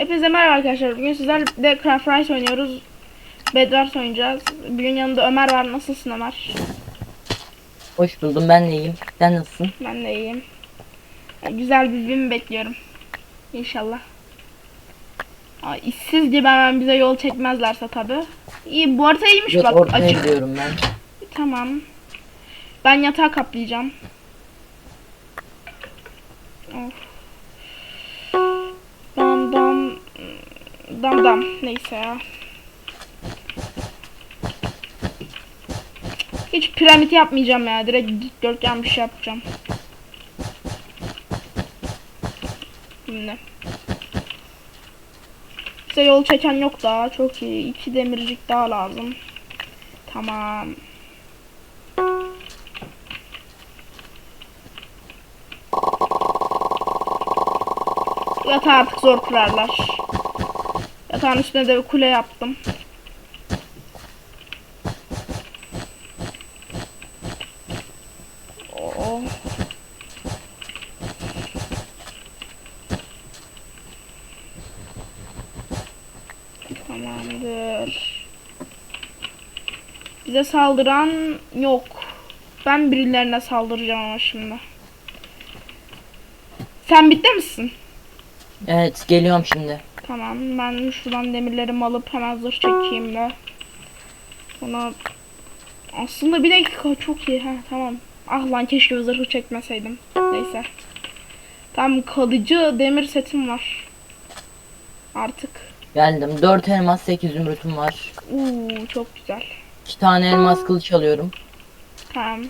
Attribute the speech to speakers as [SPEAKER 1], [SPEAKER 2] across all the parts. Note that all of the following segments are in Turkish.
[SPEAKER 1] Hepinize merhaba arkadaşlar. Bugün sizlerle Craft Rice oynuyoruz. Bedwars oynayacağız. Bugün yanında Ömer var. Nasılsın Ömer?
[SPEAKER 2] Hoş buldum ben de iyiyim. Sen nasılsın?
[SPEAKER 1] Ben de iyiyim. Güzel bir win bekliyorum. İnşallah. Aa, işsiz gibi hemen bize yol çekmezlerse tabi. İyi bu harita iyiymiş
[SPEAKER 2] Yok
[SPEAKER 1] bak
[SPEAKER 2] ortaya
[SPEAKER 1] açık.
[SPEAKER 2] gidiyorum ben.
[SPEAKER 1] Tamam. Ben yatağı kaplayacağım. Of. Dam dam. Neyse ya. Hiç piramit yapmayacağım ya. Direkt dikdörtgen bir şey yapacağım. Şimdi. Bize yol çeken yok daha. Çok iyi. İki demircik daha lazım. Tamam. Yatağı artık zor kurarlar. Yatağın üstüne de bir kule yaptım. Oo. Tamamdır. Bize saldıran yok. Ben birilerine saldıracağım ama şimdi. Sen bitti misin?
[SPEAKER 2] Evet geliyorum şimdi.
[SPEAKER 1] Tamam ben şuradan demirlerimi alıp hemen zırh çekeyim de. Buna aslında bir dakika çok iyi ha tamam. Ah lan keşke zırhı çekmeseydim. Neyse. Tam kalıcı demir setim var. Artık.
[SPEAKER 2] Geldim. 4 elmas 8 zümrütüm var.
[SPEAKER 1] Uuu çok güzel.
[SPEAKER 2] 2 tane elmas kılıç alıyorum.
[SPEAKER 1] Tamam.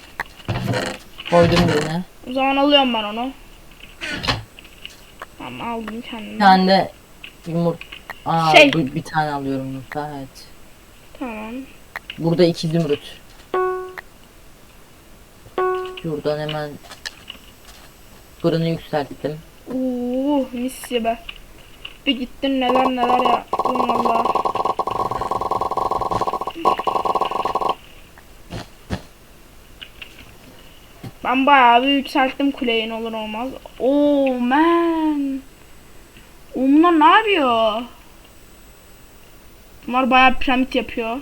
[SPEAKER 2] Koydum birine.
[SPEAKER 1] O zaman alıyorum ben onu. Tamam aldım kendime.
[SPEAKER 2] Bir tane de yumurta. Aa,
[SPEAKER 1] Şey.
[SPEAKER 2] bu- bir tane alıyorum yumurta evet.
[SPEAKER 1] Tamam.
[SPEAKER 2] Burada 2 zümrüt. Şuradan hemen fırını yükselttim.
[SPEAKER 1] Uuu mis gibi. Bir gittim neler neler yaptım valla. Ben bayağı bir yükselttim kuleyi ne olur olmaz. Oh man. Bunlar ne yapıyor? Bunlar bayağı piramit yapıyor.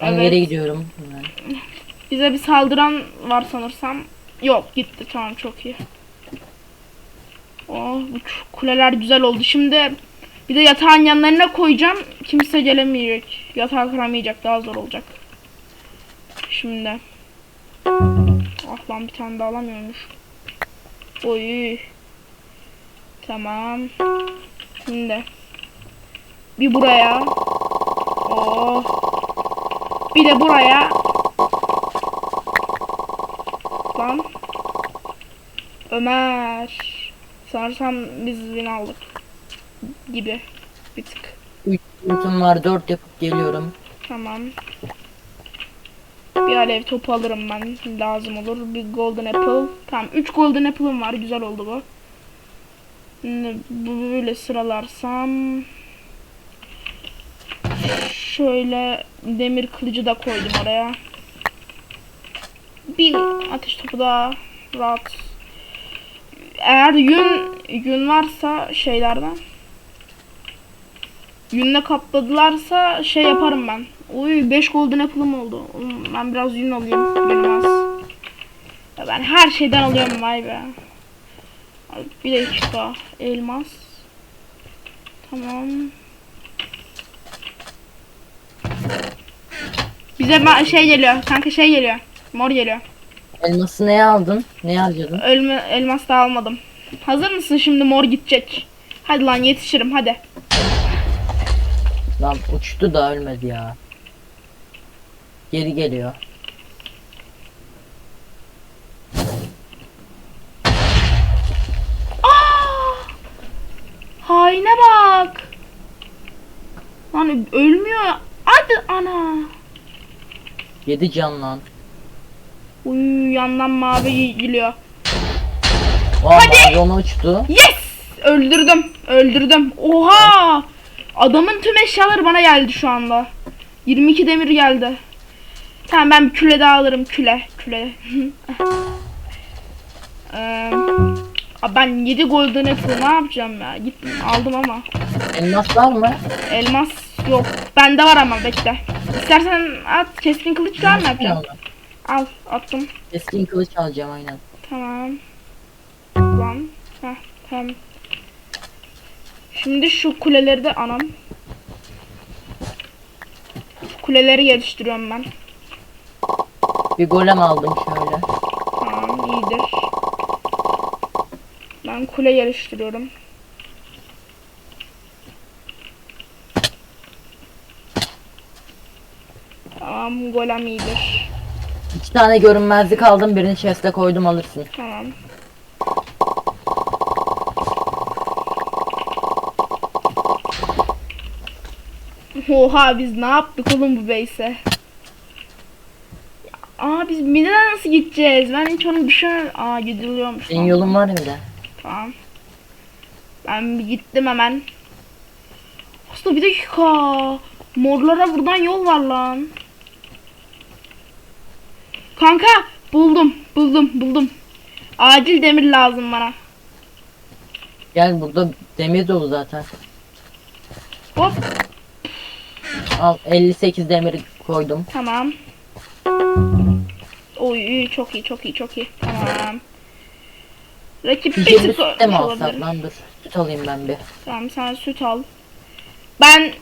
[SPEAKER 2] Ben
[SPEAKER 1] Evet.
[SPEAKER 2] geri gidiyorum.
[SPEAKER 1] Bize bir saldıran var sanırsam. Yok gitti tamam çok iyi. Oh bu kuleler güzel oldu. Şimdi bir de yatağın yanlarına koyacağım. Kimse gelemeyecek. Yatağı kıramayacak daha zor olacak. Şimdi. Ah lan bir tane daha alamıyormuş. Oy. Tamam. Şimdi. Bir buraya. Oh. Bir de buraya. Lan. Ömer. Sanırsam biz win aldık. Gibi. Bir tık.
[SPEAKER 2] 3 zümrütüm var 4 yapıp geliyorum.
[SPEAKER 1] Tamam. Bir alev topu alırım ben. Lazım olur. Bir golden apple. Tamam. 3 golden apple'ım var. Güzel oldu bu. Şimdi böyle sıralarsam şöyle demir kılıcı da koydum oraya. Bir ateş topu daha rahat. Eğer yün yün varsa şeylerden yünle kapladılarsa şey yaparım ben. Uy 5 golden apple'ım oldu. Oğlum, Ben biraz yün alayım. Benim az. Ya ben her şeyden alıyorum vay be. Bir dakika. Elmas. Tamam. Bize şey geliyor. Kanka şey geliyor. Mor geliyor.
[SPEAKER 2] Elması neye aldın? Neye harcadın?
[SPEAKER 1] Ölme, elmas da almadım. Hazır mısın şimdi mor gidecek. Hadi lan yetişirim hadi.
[SPEAKER 2] Lan uçtu da ölmedi ya. Geri geliyor.
[SPEAKER 1] Aa! Haine bak. Lan ölmüyor. Hadi ana.
[SPEAKER 2] 7 can lan.
[SPEAKER 1] Uy yandan mavi geliyor.
[SPEAKER 2] Aa,
[SPEAKER 1] Hadi.
[SPEAKER 2] ona uçtu.
[SPEAKER 1] Yes! Öldürdüm. Öldürdüm. Oha! Adamın tüm eşyaları bana geldi şu anda. 22 demir geldi. Tamam ben bir küle daha alırım küle. Küle. Aa, ben 7 golden apple ne yapacağım ya? Gittim aldım ama.
[SPEAKER 2] Elmas var mı?
[SPEAKER 1] Elmas yok. Bende var ama bekle. İstersen at keskin kılıçla mı yapacaksın?
[SPEAKER 2] Onu.
[SPEAKER 1] Al attım.
[SPEAKER 2] Keskin kılıç alacağım aynen.
[SPEAKER 1] Tamam. Lan. Heh, tamam. Şimdi şu kuleleri de anam. Şu kuleleri geliştiriyorum ben.
[SPEAKER 2] Bir golem aldım şöyle.
[SPEAKER 1] Tamam iyidir. Ben kule geliştiriyorum. Tamam golem iyidir.
[SPEAKER 2] İki tane görünmezlik aldım. Birini chest'e koydum alırsın.
[SPEAKER 1] Tamam. Oha biz ne yaptık oğlum bu base'e? Aa biz midden nasıl gideceğiz? Ben hiç onu düşün... Aa gidiliyormuş.
[SPEAKER 2] Senin yolun var de.
[SPEAKER 1] Tamam. Ben bir gittim hemen. Aslında bir dakika. Morlara buradan yol var lan. Kanka buldum buldum buldum. Acil demir lazım bana.
[SPEAKER 2] Gel burada demir dolu zaten.
[SPEAKER 1] Hop
[SPEAKER 2] Al 58 demir koydum.
[SPEAKER 1] tamam. Oy çok iyi çok iyi çok iyi. Tamam. Rakip bir tık
[SPEAKER 2] de mi alsak lan dur. Süt alayım ben bir.
[SPEAKER 1] Tamam sen süt al. Ben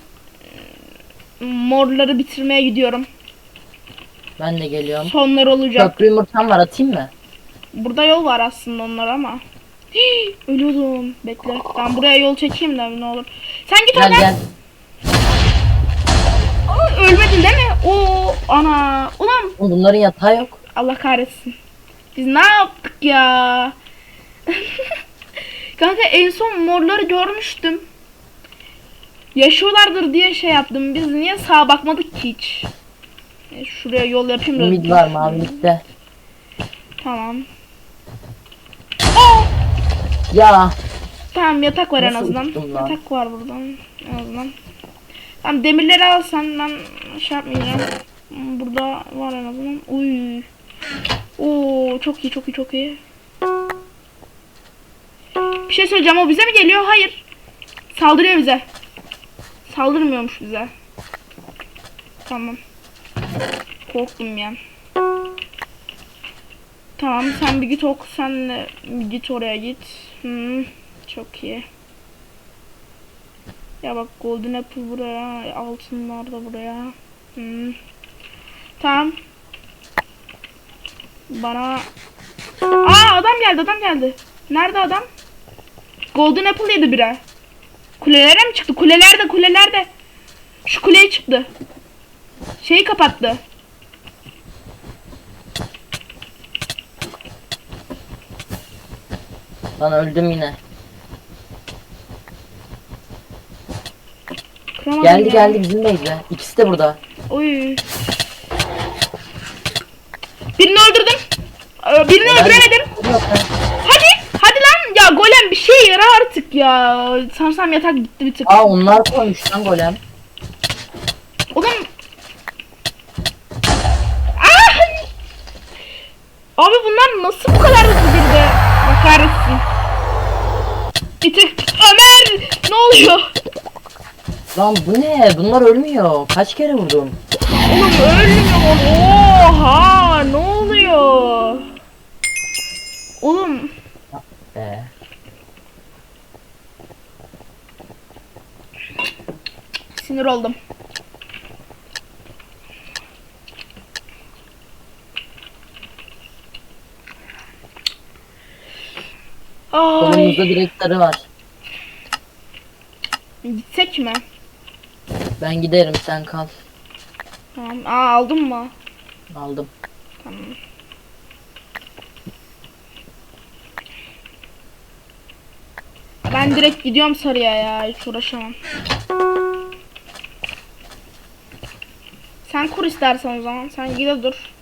[SPEAKER 1] ıı, morları bitirmeye gidiyorum.
[SPEAKER 2] Ben de geliyorum.
[SPEAKER 1] Sonlar olacak.
[SPEAKER 2] Köprü yumurtam var atayım mı?
[SPEAKER 1] Burada yol var aslında onlar ama. Hii, ölüyordum. Bekle. Ben buraya yol çekeyim de ne olur. Sen git
[SPEAKER 2] Gel
[SPEAKER 1] oradan.
[SPEAKER 2] gel.
[SPEAKER 1] Aa, ölmedin değil mi? Oo ana. Ulan
[SPEAKER 2] Oğlum Bunların yatağı yok.
[SPEAKER 1] Allah kahretsin. Biz ne yaptık ya? Kanka en son morları görmüştüm. Yaşıyorlardır diye şey yaptım. Biz niye sağa bakmadık ki hiç? E, Şuraya yol yapayım da.
[SPEAKER 2] Ümit var mavilikte.
[SPEAKER 1] Tamam. Aa!
[SPEAKER 2] Ya
[SPEAKER 1] Tamam yatak var en
[SPEAKER 2] Nasıl
[SPEAKER 1] azından.
[SPEAKER 2] lan?
[SPEAKER 1] Yatak var buradan en azından. Tamam demirleri al sen ben şey yapmayacağım. Burada var en azından. Uy. Oo çok iyi çok iyi çok iyi. Bir şey söyleyeceğim o bize mi geliyor? Hayır. Saldırıyor bize. Saldırmıyormuş bize. Tamam. Korktum yani. Tamam sen bir git ok sen git oraya git. Hmm, çok iyi. Ya bak golden apple buraya, altınlar da buraya. Hmm. Tamam. Bana Aa adam geldi adam geldi. Nerede adam? Golden apple yedi bire. Kulelere mi çıktı? Kulelerde kulelerde. Şu kuleye çıktı. Şeyi kapattı.
[SPEAKER 2] lan öldüm yine.
[SPEAKER 1] Kıramadım
[SPEAKER 2] Geldi
[SPEAKER 1] ya.
[SPEAKER 2] geldi bizim base'e. İkisi de burada.
[SPEAKER 1] Oy. Birini öldürdüm. Ee, Birini
[SPEAKER 2] Helal.
[SPEAKER 1] öldüremedim.
[SPEAKER 2] Yok ha.
[SPEAKER 1] Hadi. Hadi lan. Ya golem bir şey yara artık ya. Sarsam yatak gitti bir tık.
[SPEAKER 2] Aa onlar koymuş lan golem.
[SPEAKER 1] Oğlum. Ah! Abi bunlar nasıl bu kadar hızlı girdi? Kahretsin. Bir tık. Ömer! Ne oluyor?
[SPEAKER 2] Lan bu ne? Bunlar ölmüyor. Kaç kere vurdum?
[SPEAKER 1] Oğlum ölmüyor. Oha! Ne oluyor? Oğlum.
[SPEAKER 2] Be.
[SPEAKER 1] Sinir oldum. Ay,
[SPEAKER 2] Kolumuzda direkt sarı var.
[SPEAKER 1] gitsek mi?
[SPEAKER 2] Ben giderim sen kal.
[SPEAKER 1] Tamam. Aa aldın mı?
[SPEAKER 2] Aldım.
[SPEAKER 1] Tamam. Ben direkt gidiyorum sarıya ya. Hiç uğraşamam. Sen kur istersen o zaman. Sen gide dur.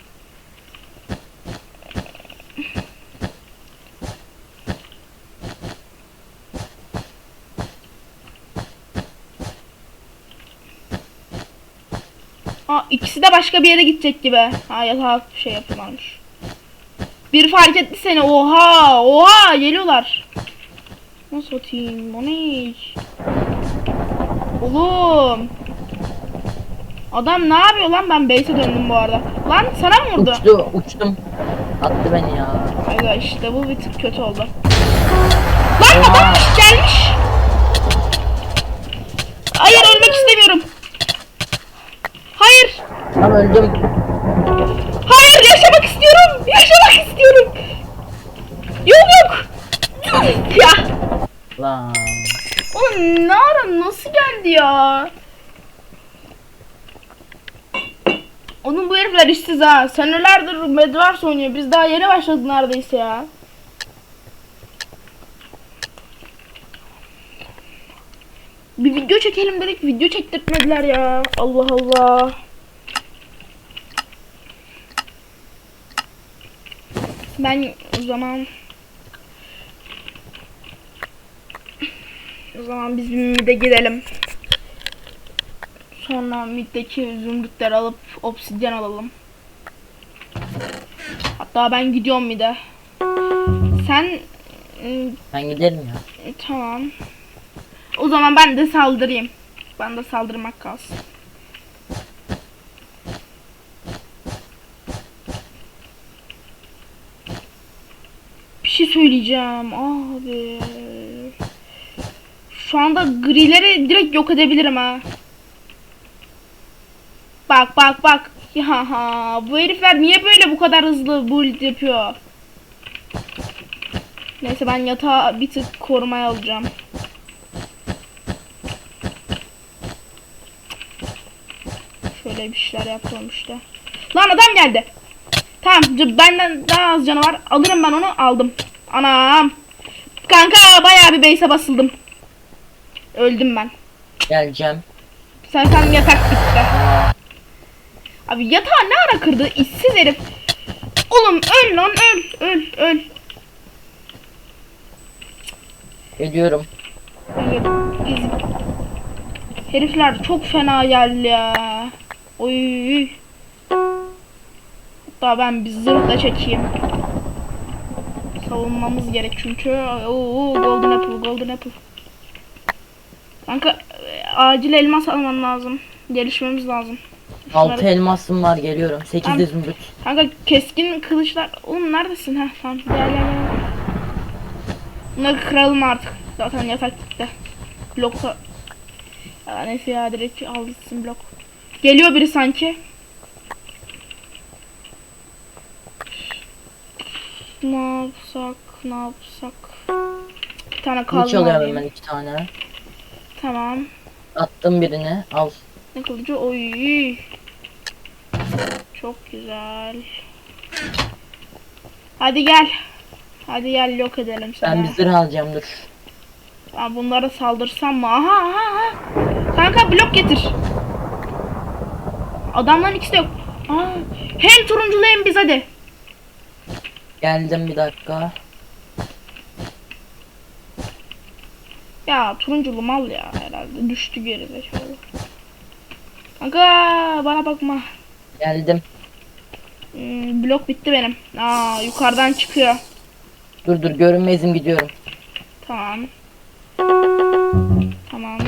[SPEAKER 1] Aa ikisi de başka bir yere gidecek gibi. Ha yatağa şey yapıyorlarmış. Bir fark etti seni. Oha! Oha! Geliyorlar. Nasıl atayım? O ne? Oğlum. Adam ne yapıyor lan? Ben base'e döndüm bu arada. Lan sana mı vurdu?
[SPEAKER 2] Uçtu, uçtum. Attı beni ya.
[SPEAKER 1] Aga işte bu bir tık kötü oldu. Lan
[SPEAKER 2] Oha.
[SPEAKER 1] adam gelmiş. Hayır ölmek istemiyorum.
[SPEAKER 2] Tam öldüm.
[SPEAKER 1] Hayır yaşamak istiyorum. Yaşamak istiyorum. Yok yok. ya.
[SPEAKER 2] Lan.
[SPEAKER 1] Oğlum ne ara nasıl geldi ya? Onun bu herifler işsiz ha. Senelerdir Bedwars oynuyor. Biz daha yeni başladık neredeyse ya. Bir video çekelim dedik. Video çektirtmediler ya. Allah Allah. Ben o zaman O zaman biz mid'e gidelim. Sonra mid'deki zümrütleri alıp obsidyen alalım. Hatta ben gidiyorum mid'e. Sen
[SPEAKER 2] Ben giderim ya.
[SPEAKER 1] tamam. O zaman ben de saldırayım. Ben de saldırmak kalsın. Bir söyleyeceğim abi. Şu anda grileri direkt yok edebilirim ha. Bak bak bak. Ya ha bu herifler niye böyle bu kadar hızlı build yapıyor? Neyse ben yatağı bir tık korumaya alacağım. Şöyle bir şeyler yapıyorum işte. Lan adam geldi. Tamam benden daha az canı var. Alırım ben onu aldım. Anam. Kanka bayağı bir base'e basıldım. Öldüm ben.
[SPEAKER 2] Geleceğim.
[SPEAKER 1] Sen sen yatak bitti. Abi yatağı ne ara kırdı? İşsiz herif. Oğlum öl lan öl öl öl.
[SPEAKER 2] Geliyorum.
[SPEAKER 1] Herifler çok fena geldi ya. Oy. Hatta ben bir zırh da çekeyim. Savunmamız gerek çünkü. Oo, golden apple, golden apple. Kanka e, acil elmas alman lazım. Gelişmemiz lazım. Şunları-
[SPEAKER 2] elmasım var geliyorum. Sekiz
[SPEAKER 1] Tamam.
[SPEAKER 2] de zümrüt.
[SPEAKER 1] Kanka keskin kılıçlar. Oğlum neredesin? ha? tamam gel gel gel. Bunları kıralım artık. Zaten yatak gitti. Blokta. Ya neyse ya direkt al gitsin blok. Geliyor biri sanki. Yapsak? Ne yapsak? Bir tane
[SPEAKER 2] Kılıç
[SPEAKER 1] kazma
[SPEAKER 2] alıyorum
[SPEAKER 1] alayım.
[SPEAKER 2] ben iki tane.
[SPEAKER 1] Tamam.
[SPEAKER 2] Attım birini. Al.
[SPEAKER 1] Ne kılıcı? Oy. Çok güzel. Hadi gel. Hadi gel yok edelim seni.
[SPEAKER 2] Ben bir zırh alacağım dur.
[SPEAKER 1] Ben bunlara saldırsam mı? Aha aha aha. Kanka blok getir. Adamların ikisi de yok. Aa, hem turunculu hem biz hadi.
[SPEAKER 2] Geldim bir dakika.
[SPEAKER 1] Ya turunculu mal ya herhalde. Düştü geri zekalı. Kanka bana bakma.
[SPEAKER 2] Geldim.
[SPEAKER 1] Hmm, blok bitti benim. Aa yukarıdan çıkıyor.
[SPEAKER 2] Dur dur görünmezim gidiyorum.
[SPEAKER 1] Tamam. Tamam.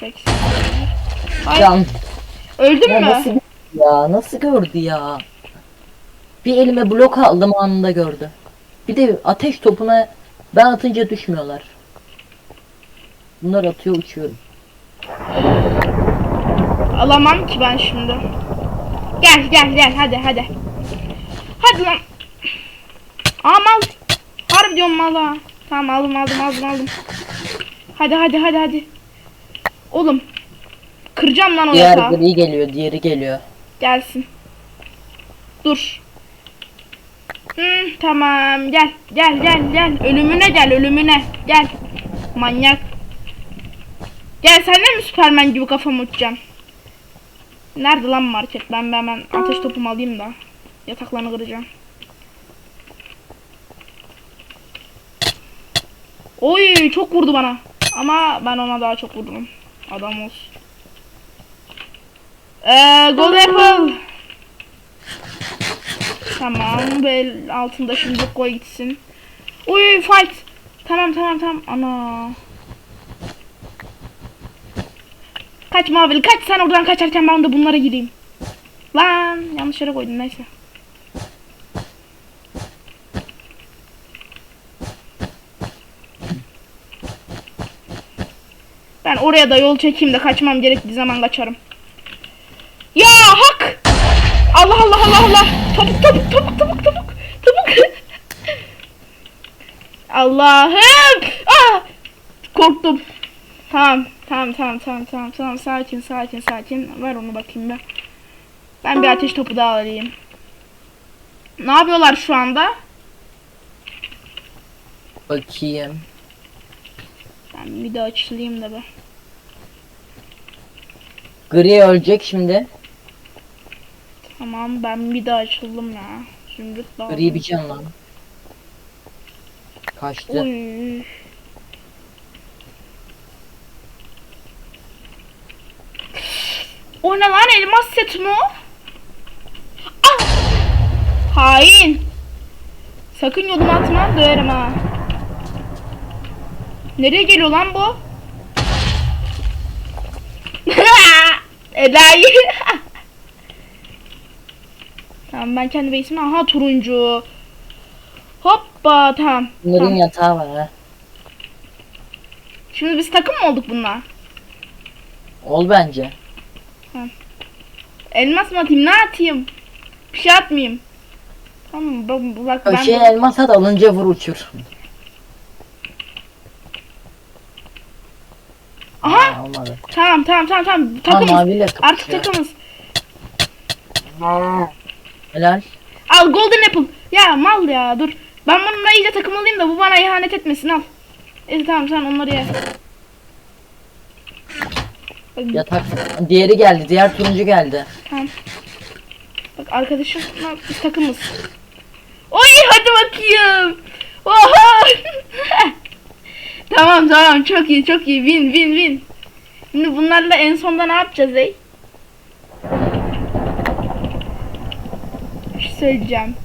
[SPEAKER 1] 80. Ay
[SPEAKER 2] Can.
[SPEAKER 1] öldün
[SPEAKER 2] Ya
[SPEAKER 1] mü?
[SPEAKER 2] nasıl ya? Nasıl gördü ya? Bir elime blok aldım anında gördü. Bir de ateş topuna ben atınca düşmüyorlar. Bunlar atıyor uçuyorum.
[SPEAKER 1] Alamam ki ben şimdi. Gel gel gel hadi hadi. Hadi lan. Aa mal. Harbi diyorum mal ha. Tamam aldım aldım aldım aldım. Hadi hadi hadi hadi. Oğlum. Kıracağım lan o
[SPEAKER 2] Diğer
[SPEAKER 1] yatağı.
[SPEAKER 2] gri geliyor, diğeri geliyor.
[SPEAKER 1] Gelsin. Dur. Hmm, tamam gel gel gel gel. Ölümüne gel ölümüne. Gel. Manyak. Gel sen de mi Süpermen gibi kafamı uçacaksın? Nerede lan market? Ben ben hemen ateş topumu alayım da. Yataklarını kıracağım. Oy çok vurdu bana. Ama ben ona daha çok vurdum. Adam olsun. Eee Gold Apple. Tamam bu el altında şimdi koy gitsin. Uy fight. Tamam tamam tamam. Ana. Kaç Mavili kaç sen oradan kaçarken ben de bunlara gireyim. Lan yanlış yere koydum neyse. Ben oraya da yol çekeyim de kaçmam gerektiği zaman kaçarım. Ya hak! Allah Allah Allah Allah! Topuk topuk topuk topuk topuk topuk! Allah'ım! Ah! Korktum. Tamam tamam tamam tamam tamam tamam sakin sakin sakin. Ver onu bakayım ben. Ben bir ateş topu daha alayım. Ne yapıyorlar şu anda?
[SPEAKER 2] Bakayım.
[SPEAKER 1] Ben bir de açılayım da be.
[SPEAKER 2] Gri ölecek şimdi.
[SPEAKER 1] Tamam ben bir daha açıldım ya. Zümrüt lazım.
[SPEAKER 2] Gri bir can lan. Kaçtı.
[SPEAKER 1] Uy. O ne lan elmas set mi o? Ah! Hain. Sakın yoluma atma döverim ha. Nereye geliyor lan bu? Enayi. Tamam ben kendi base'ime aha turuncu. Hoppa tamam.
[SPEAKER 2] Bunların
[SPEAKER 1] tamam.
[SPEAKER 2] yatağı var ha.
[SPEAKER 1] Şimdi biz takım mı olduk bununla?
[SPEAKER 2] Ol bence.
[SPEAKER 1] Elmas mı atayım? Ne atayım? Bir şey atmayayım. Tamam bak, bak ben
[SPEAKER 2] Köşeye elmas at alınca vur uçur.
[SPEAKER 1] Aha
[SPEAKER 2] Ha, olmadı.
[SPEAKER 1] tamam tamam tamam tamam takımız.
[SPEAKER 2] maviyle
[SPEAKER 1] Artık takımız.
[SPEAKER 2] Helal.
[SPEAKER 1] Al golden apple. Ya mal ya dur. Ben bununla iyice takım olayım da bu bana ihanet etmesin al. E tamam sen onları ye.
[SPEAKER 2] Yatak. Diğeri geldi. Diğer turuncu geldi.
[SPEAKER 1] Tamam. Bak arkadaşımla biz takımız. Oy hadi bakayım. Oha. tamam tamam çok iyi çok iyi win win win. Şimdi bunlarla en sonda ne yapacağız ey? Bir şey söyleyeceğim.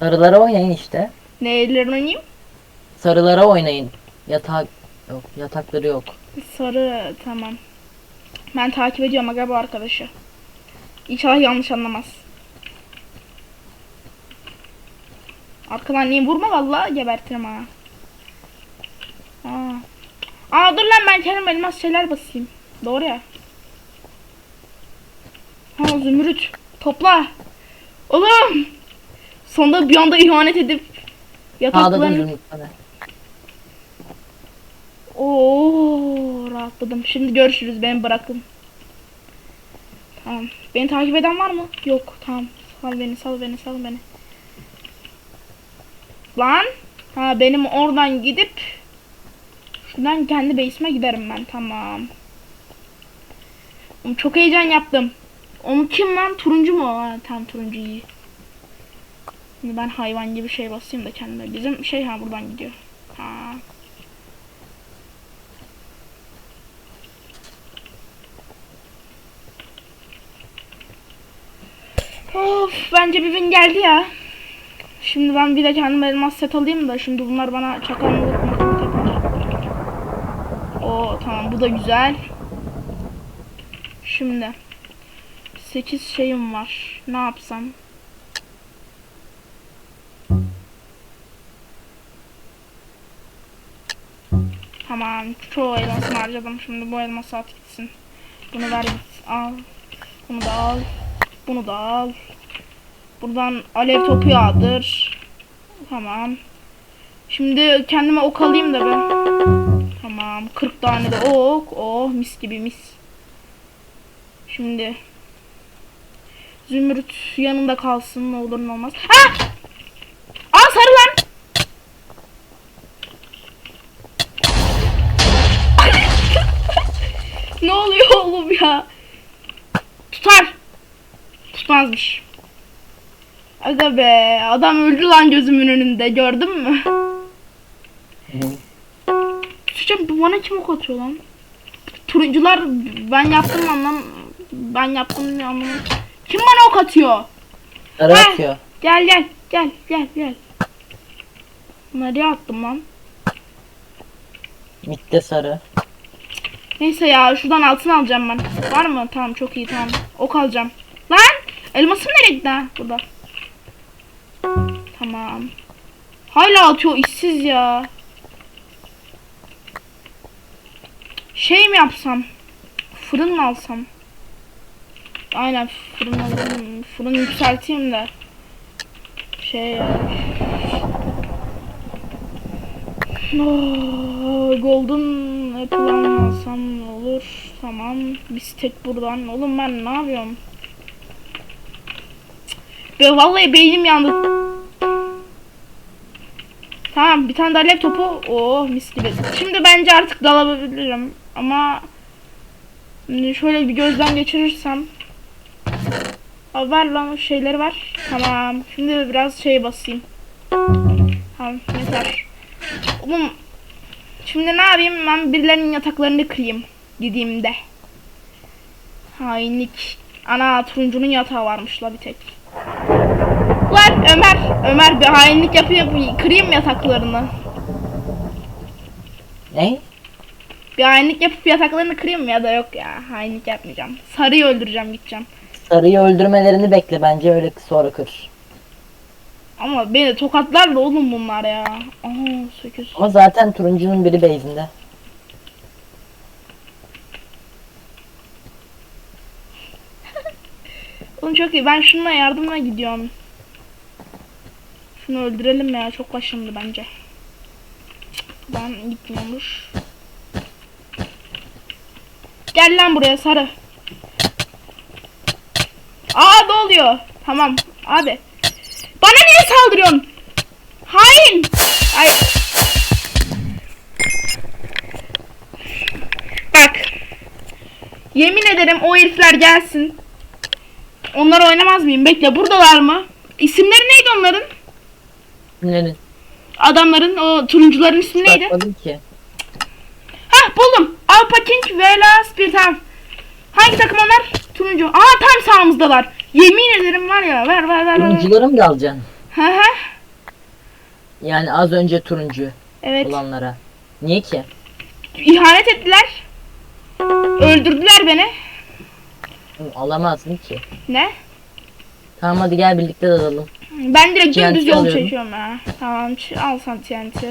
[SPEAKER 2] Sarılara oynayın işte.
[SPEAKER 1] Neylerini oynayayım?
[SPEAKER 2] Sarılara oynayın. Yatak yok. Yatakları yok.
[SPEAKER 1] Sarı tamam. Ben takip ediyorum aga bu arkadaşı. İnşallah yanlış anlamaz. Arkadan niye vurma vallahi gebertirim ha. Aa. Aa dur lan ben kendim elmas şeyler basayım. Doğru ya. Ha zümrüt. Topla. Oğlum. Sonunda bir anda ihanet edip yataklarını. Oo rahatladım. Şimdi görüşürüz. Beni bırakın. Tamam. Beni takip eden var mı? Yok. Tamam. Sal beni, sal beni, sal beni. Lan. Ha benim oradan gidip şuradan kendi base'ime giderim ben. Tamam. Çok heyecan yaptım. Onu kim lan? Turuncu mu? Ha, tamam turuncu iyi. Şimdi ben hayvan gibi şey basayım da kendime. Bizim şey ha buradan gidiyor. Ha. Of bence bir win geldi ya. Şimdi ben bir de kendime elmas set alayım da şimdi bunlar bana çakallık makallık yapar. Tamam bu da güzel. Şimdi 8 şeyim var. Ne yapsam? Tamam çoğu elmasını harcadım. Şimdi bu elması at gitsin. Bunu ver git. Al. Bunu da al. Bunu da al. Buradan alev topu yağdır. Tamam. Şimdi kendime ok alayım da ben. Tamam. 40 tane de ok. Oh mis gibi mis. Şimdi Zümrüt yanında kalsın ne olur ne olmaz. Ha! Aa sarı lan. ne oluyor oğlum ya? Tutar. Tutmazmış. Aga be adam öldü lan gözümün önünde gördün mü? Tutacağım bu bana kim ok atıyor lan? Turuncular ben yaptım anlam ben yaptım anlamadım. Kim bana ok atıyor?
[SPEAKER 2] Sarı
[SPEAKER 1] Ha.
[SPEAKER 2] atıyor.
[SPEAKER 1] Gel gel gel gel gel. Nereye attım lan?
[SPEAKER 2] Mitte sarı.
[SPEAKER 1] Neyse ya şuradan altın alacağım ben. Var mı? Tamam çok iyi tamam. Ok alacağım. Lan! Elmasım nereye gitti ha? Burada. Tamam. Hala atıyor işsiz ya. Şey mi yapsam? Fırın mı alsam? Aynen fırın alayım. Fırın yükselteyim de. Şey ya. Oh, golden apple almasam olur? Tamam. Bir tek buradan. Oğlum ben ne yapıyorum? Be vallahi beynim yandı. Tamam bir tane daha laptopu. Oh mis gibi. Şimdi bence artık dalabilirim. Ama şöyle bir gözden geçirirsem. Ver lan o şeyleri ver. Tamam. Şimdi biraz şey basayım. Tamam yeter. Oğlum şimdi ne yapayım ben birilerinin yataklarını kırayım gideyim Hainlik. Ana turuncunun yatağı varmış la bir tek. Lan Ömer, Ömer bir hainlik yapıyor kırayım yataklarını.
[SPEAKER 2] Ne?
[SPEAKER 1] Bir hainlik yapıp yataklarını kırayım mı ya da yok ya hainlik yapmayacağım. Sarıyı öldüreceğim gideceğim.
[SPEAKER 2] Sarıyı öldürmelerini bekle bence öyle sonra kır.
[SPEAKER 1] Ama beni tokatlar da oğlum bunlar ya. Aha 8.
[SPEAKER 2] Ama zaten turuncunun biri base'inde.
[SPEAKER 1] Oğlum çok iyi. Ben şununla yardımla gidiyorum. Şunu öldürelim ya. Çok başımdı bence. Ben gitmiyormuş. Gel lan buraya sarı. Aa ne oluyor? Tamam abi. Bana niye saldırıyorsun? Hain. Ay. Bak. Yemin ederim o herifler gelsin. Onlar oynamaz mıyım? Bekle buradalar mı? İsimleri neydi onların?
[SPEAKER 2] Kimlerin?
[SPEAKER 1] Adamların o turuncuların ismi neydi?
[SPEAKER 2] Bakmadım ki.
[SPEAKER 1] Hah buldum. Alpa King ve Las bir tamam. Hangi takım onlar? Turuncu. Aa tam sağımızdalar. Yemin ederim var ya ver ver ver. ver.
[SPEAKER 2] Turuncuları mı da alacaksın?
[SPEAKER 1] Hı hı.
[SPEAKER 2] Yani az önce turuncu
[SPEAKER 1] Evet.
[SPEAKER 2] olanlara. Niye ki?
[SPEAKER 1] İhanet ettiler. Öldürdüler beni.
[SPEAKER 2] Hı, Alamazsın ki.
[SPEAKER 1] Ne?
[SPEAKER 2] Tamam hadi gel birlikte dalalım.
[SPEAKER 1] Ben direkt
[SPEAKER 2] TNT
[SPEAKER 1] dümdüz yol
[SPEAKER 2] alıyorum.
[SPEAKER 1] çekiyorum ha. Tamam ç- al sen TNT.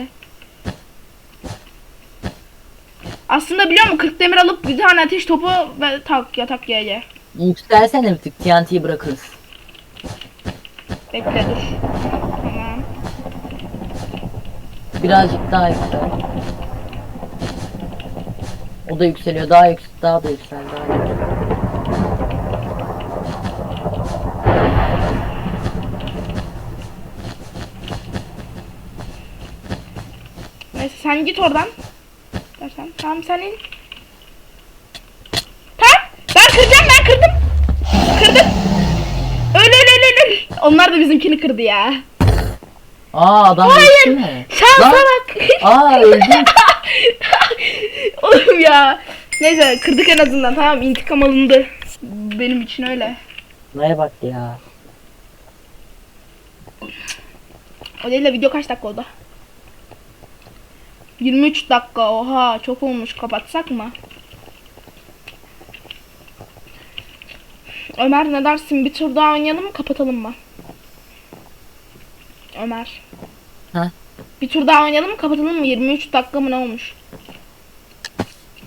[SPEAKER 1] Aslında biliyor musun 40 demir alıp bir tane ateş topu ve tak yatak yaya.
[SPEAKER 2] Yükselsene bir tık TNT'yi bırakırız.
[SPEAKER 1] Bekle dur. Tamam.
[SPEAKER 2] Birazcık daha yüksel. O da yükseliyor. Daha yüksel, daha da yüksel. Daha da yüksel.
[SPEAKER 1] Neyse sen git oradan. Dersen tamam sen in. Tamam ben kıracağım ben kırdım. Kırdım. Öl öl öl öl, öl. Onlar da bizimkini kırdı ya.
[SPEAKER 2] Aa adam
[SPEAKER 1] Hayır.
[SPEAKER 2] mü?
[SPEAKER 1] Şansa
[SPEAKER 2] Lan.
[SPEAKER 1] bak.
[SPEAKER 2] Aa öldüm.
[SPEAKER 1] Oğlum ya. Neyse kırdık en azından tamam intikam alındı. Benim için öyle.
[SPEAKER 2] Neye bak ya.
[SPEAKER 1] O değil de video kaç dakika oldu? 23 dakika oha çok olmuş kapatsak mı? Ömer ne dersin bir tur daha oynayalım mı kapatalım mı? Ömer.
[SPEAKER 2] Ha?
[SPEAKER 1] Bir tur daha oynayalım mı kapatalım mı? 23 dakika mı ne olmuş?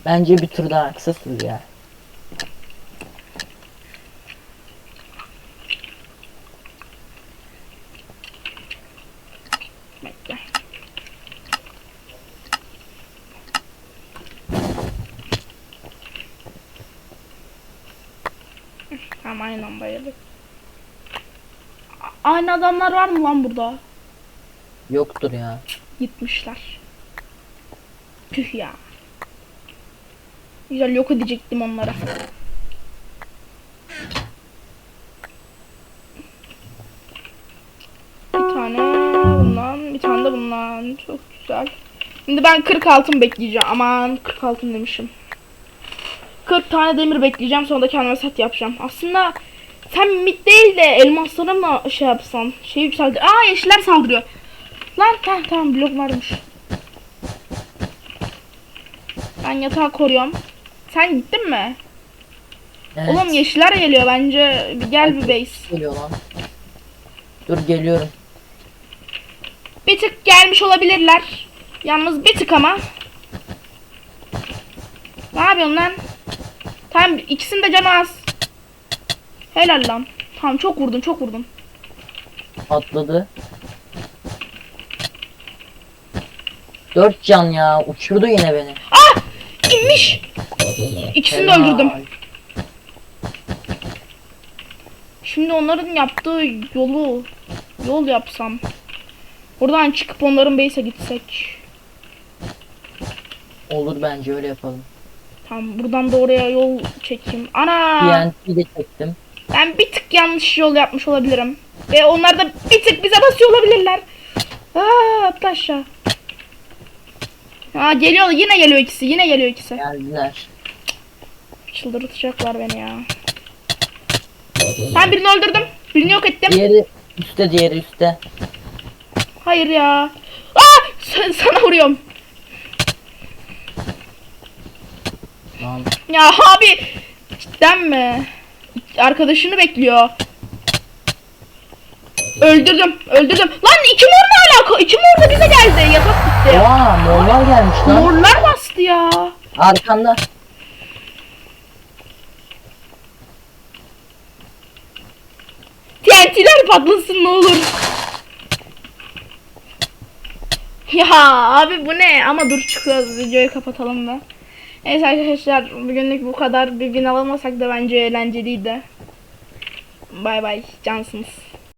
[SPEAKER 2] Bence bir tur daha kısa sürdü ya.
[SPEAKER 1] Bekle. Tamam aynı anda yedik. A- Aynı adamlar var mı lan burada?
[SPEAKER 2] Yoktur ya.
[SPEAKER 1] Gitmişler. Tüh ya. Güzel yok edecektim onları. Bir tane bundan, bir tane de bundan. Çok güzel. Şimdi ben 40 altın bekleyeceğim. Aman 40 altın demişim. 40 tane demir bekleyeceğim sonra da kendime set yapacağım. Aslında Sen mid değil de elmaslara mı şey yapsan? Şey yükseldi. Aa yeşiller saldırıyor. Lan tamam tamam blok varmış. Ben yatağı koruyorum. Sen gittin mi?
[SPEAKER 2] Evet.
[SPEAKER 1] Oğlum yeşiller geliyor bence. Bir gel bir base.
[SPEAKER 2] geliyor lan. Dur geliyorum.
[SPEAKER 1] Bir tık gelmiş olabilirler. Yalnız bir tık ama. Ne yapıyorsun lan? Tamam ikisinin de canı az. Helal lan. Tamam çok vurdun çok vurdun.
[SPEAKER 2] Atladı. Dört can ya. Uçurdu yine beni.
[SPEAKER 1] Ah! İnmiş. İkisini de
[SPEAKER 2] Helal.
[SPEAKER 1] öldürdüm. Şimdi onların yaptığı yolu yol yapsam. Buradan çıkıp onların base'e gitsek.
[SPEAKER 2] Olur bence öyle yapalım.
[SPEAKER 1] Tamam buradan da oraya yol çekeyim. Ana!
[SPEAKER 2] TNT de çektim.
[SPEAKER 1] Ben bir tık yanlış yol yapmış olabilirim. Ve onlar da bir tık bize basıyor olabilirler. Aa, aşağı. Aa, geliyor yine geliyor ikisi yine geliyor ikisi.
[SPEAKER 2] Geldiler.
[SPEAKER 1] Çıldırtacaklar beni ya. Ben birini öldürdüm. Birini yok ettim.
[SPEAKER 2] Diğeri üstte diğeri üstte.
[SPEAKER 1] Hayır ya. Aa! Sa- sana vuruyorum.
[SPEAKER 2] Lan
[SPEAKER 1] Ya abi. Cidden mi? Arkadaşını bekliyor. Öldürdüm. Öldürdüm. Lan iki mor ne alaka? İki mor da bize geldi. Yatak gitti.
[SPEAKER 2] Aa normal gelmiş lan.
[SPEAKER 1] Morlar bastı ya.
[SPEAKER 2] Arkanda.
[SPEAKER 1] TNT'ler patlasın ne olur. Ya abi bu ne? Ama dur çıkıyoruz. Videoyu kapatalım da. Neyse arkadaşlar bugünlük bu kadar. Bir gün alamasak da bence eğlenceliydi. Bay bay. Cansınız.